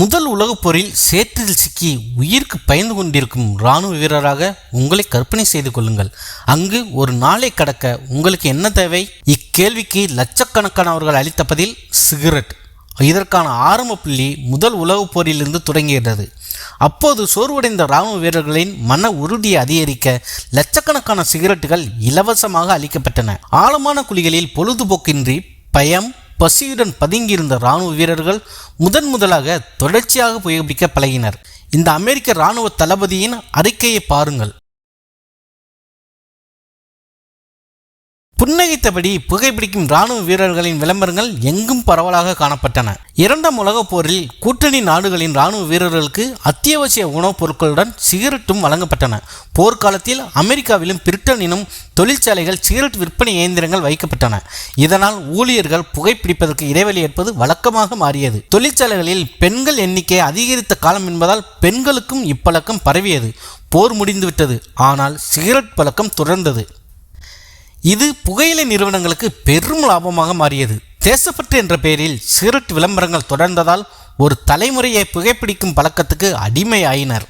முதல் உலகப் போரில் சேற்றில் சிக்கி உயிருக்கு பயந்து கொண்டிருக்கும் இராணுவ வீரராக உங்களை கற்பனை செய்து கொள்ளுங்கள். அங்கு ஒரு நாளை கடக்க உங்களுக்கு என்ன தேவை? இக்கேள்விக்கு லட்சக்கணக்கானவர்கள் அளித்த பதில் சிகரெட். இதற்கான ஆரம்ப புள்ளி முதல் உலகப் போரிலிருந்து தொடங்குகிறது அப்போது சோர்வடைந்த இராணுவ வீரர்களின் மன உறுதியை அதிகரிக்க லட்சக்கணக்கான சிகரெட்டுகள் இலவசமாக அளிக்கப்பட்டன. ஆழமான குழிகளில் பொழுதுபோக்கின்றி பயம் பசியுடன் பதுங்கியிருந்த இராணுவ வீரர்கள் முதன் முதலாக தொடர்ச்சியாக புகைப்பிடிக்க பழகினர். இந்த அமெரிக்க இராணுவ தளபதியின் அறிக்கையை பாருங்கள். புன்னகைத்தபடி புகைப்பிடிக்கும் இராணுவ வீரர்களின் விளம்பரங்கள் எங்கும் பரவலாக காணப்பட்டன. இரண்டாம் உலகப் போரில் கூட்டணி நாடுகளின் இராணுவ வீரர்களுக்கு அத்தியாவசிய உணவுப் பொருட்களுடன் சிகரெட்டும் வழங்கப்பட்டன. போர்க்காலத்தில் அமெரிக்காவிலும் பிரிட்டனிலும் தொழிற்சாலைகள் சிகரெட் விற்பனை இயந்திரங்கள் வைக்கப்பட்டன. இதனால் ஊழியர்கள் புகைப்பிடிப்பதற்கு இடைவெளி ஏற்பது வழக்கமாக மாறியது. தொழிற்சாலைகளில் பெண்கள் எண்ணிக்கை அதிகரித்த காலம் என்பதால் பெண்களுக்கும் இப்பழக்கம் பரவியது. போர் முடிந்துவிட்டது. ஆனால் சிகரெட் பழக்கம் தொடர்ந்தது. இது புகையிலை நிறுவனங்களுக்கு பெரும் லாபமாக மாறியது. தேசப்பற்று என்ற பெயரில் சிகரெட் விளம்பரங்கள் தொடர்ந்ததால் ஒரு தலைமுறையை புகைப்பிடிக்கும் பழக்கத்துக்கு அடிமையாயினர்.